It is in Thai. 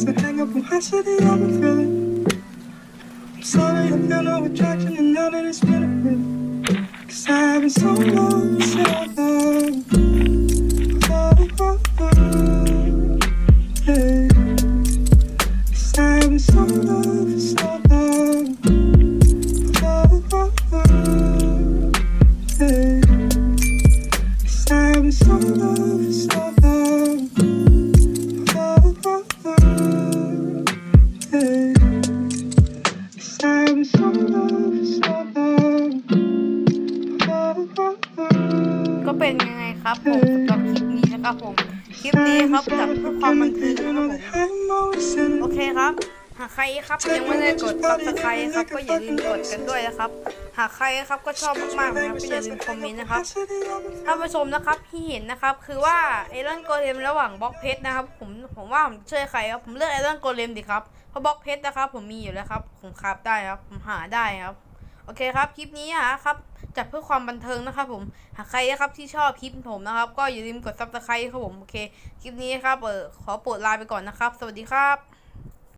It's a hang up from how shitty I've been feeling. I'm sorry I feel no attraction and none of this benefit. Cause I've been so long since I've. So love, so love, love. Cause I'm so love. ก็เป็นยังไงครับผมสำหรับคลิปนี้นะครับผม คลิปนี้ครับจัดเพื่อความบันเทิงนะครับผมโอเคครับ หากใครครับยังไม่ได้กด subscribe ครับก็อย่าลืมกดกันด้วยนะครับ หากใครครับก็ชอบมากๆนะครับก็อย่าลืมคอมเมนต์นะครับท่านผู้ชมนะครับที่เห็นนะครับคือว่าไอรอนโกเลมระหว่างบล็อกเพชรนะครับ ผมผมว่าผมช่วยใครครับผมเลือกไอรอนโกเลมดีครับ เพราะบล็อกเพชรนะครับ ผมมีอยู่แล้วครับ ผมคราฟได้ครับ ผมหาได้ครับ โอเคครับ คลิปนี้อะครับ จัดเพื่อความบันเทิงนะครับ ผม หากใครนะครับที่ชอบคลิปผมนะครับ ก็อย่าลืมกดซับสไครต์ครับผม โอเค คลิปนี้ครับ เออขอโปรดลาไปก่อนนะครับ สวัสดีครับ